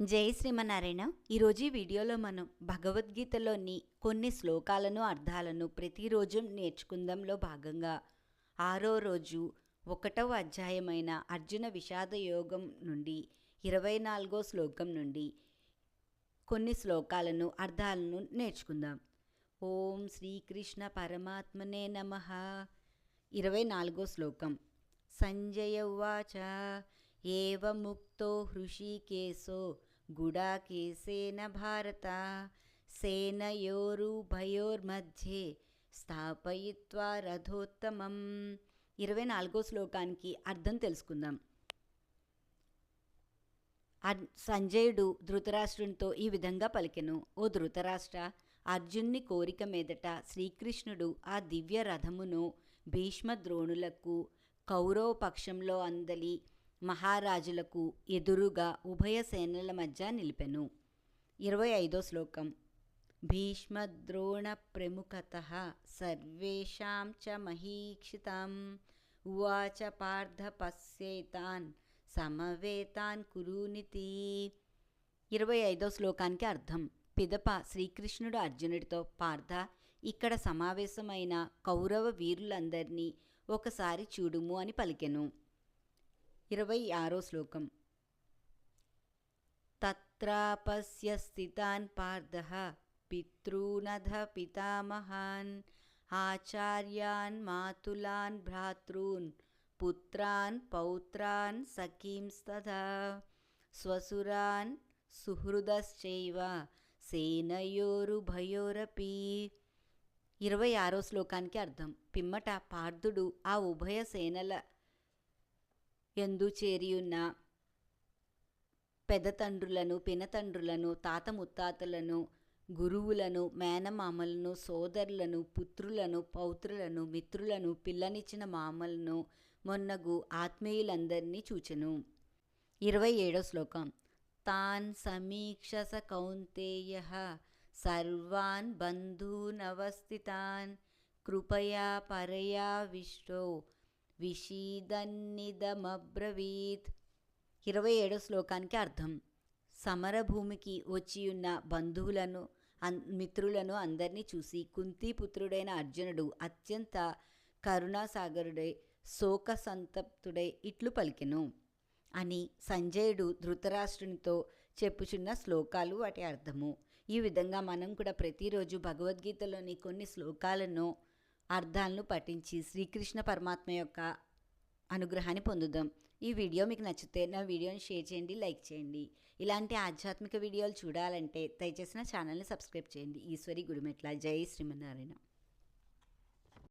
జై శ్రీమనారాయణ ఈరోజు ఈ వీడియోలో మనం భగవద్గీతలోని కొన్ని శ్లోకాలను అర్థాలను ప్రతిరోజు నేర్చుకుందాంలో భాగంగా ఆరో రోజు ఒకటవ అధ్యాయమైన అర్జున విషాద యోగం నుండి ఇరవై నాలుగో శ్లోకం నుండి కొన్ని శ్లోకాలను అర్థాలను నేర్చుకుందాం. ఓం శ్రీకృష్ణ పరమాత్మనే నమ. ఇరవై నాలుగో శ్లోకం. సంజయ ఉవాచ. ఏవముక్తో హృషీకేశో గుడాకేశేన భారత. సేనయోరుభయోర్మధ్యే స్థాపయిత్వా రథోత్తమం. ఇరవై నాలుగో శ్లోకానికి అర్థం తెలుసుకుందాం. సంజయుడు ధృతరాష్ట్రునితో ఈ విధంగా పలికెను. ఓ ధృతరాష్ట్ర అర్జున్ని కోరిక మీదట శ్రీకృష్ణుడు ఆ దివ్య రథమును భీష్మ ద్రోణులకు కౌరవ పక్షంలో అందలి మహారాజులకు ఎదురుగా ఉభయ సేనల మధ్య నిలిపెను. ఇరవై ఐదో శ్లోకం. భీష్మద్రోణ ప్రముఖత సర్వేషాం చ మహీక్షితాం. ఉవాచ పార్థ పశ్యేతాన్ సమవేతాన్ కురునితి ఇరవై ఐదో శ్లోకానికి అర్థం. పిదప శ్రీకృష్ణుడు అర్జునుడితో పార్థ ఇక్కడ సమావేశమైన కౌరవ వీరులందరినీ ఒకసారి చూడుము అని పలికెను. ఇరవై ఆరో శ్లోకం. తత్రాపస్య స్థితాన్ పార్థ పితృనధ పితామహాన్ ఆచార్యాన్ మాతులాన్ భ్రాతృన్ పుత్రాన్ పౌత్రాన్ సఖీంస్తథా స్వసురాన్ సుహృదశ్చైవ సేనయోరుభయోరపి. ఇరవై ఆరో శ్లోకానికి అర్థం. పిమ్మట పార్థుడు ఆ ఉభయ సేనల ఎందు చేరియున్న పెదతండ్రులను పినతండ్రులను తాత ముత్తాతలను గురువులను మేనమామలను సోదరులను పుత్రులను పౌత్రులను మిత్రులను పిల్లనిచ్చిన మామలను మొన్నగు ఆత్మీయులందరినీ చూచెను. ఇరవై ఏడో శ్లోకం. తాన్ సమీక్షస కౌంతేయ సర్వాన్ బంధూనవస్థితాన్ కృపయా పరయా విష్ణో విషీదన్నిదమబ్రవీత్. ఇరవై ఏడో శ్లోకానికి అర్థం. సమరభూమికి వచ్చియున్న బంధువులను అన్ మిత్రులను అందరినీ చూసి కుంతీపుత్రుడైన అర్జునుడు అత్యంత కరుణాసాగరుడై శోక సంతప్తుడై ఇట్లు పలికెను అని సంజయుడు ధృతరాష్ట్రునితో చెప్పుచున్న శ్లోకాలు వాటి అర్థము. ఈ విధంగా మనం కూడా ప్రతిరోజు భగవద్గీతలోని కొన్ని శ్లోకాలను అర్థాలను పఠించి శ్రీకృష్ణ పరమాత్మ యొక్క అనుగ్రహాన్ని పొందుదాం. ఈ వీడియో మీకు నచ్చితే నా వీడియోని షేర్ చేయండి లైక్ చేయండి. ఇలాంటి ఆధ్యాత్మిక వీడియోలు చూడాలంటే దయచేసి నా ఛానల్ని సబ్స్క్రైబ్ చేయండి. ఈశ్వరి గుడిమెట్ల. జై శ్రీమన్నారాయణ.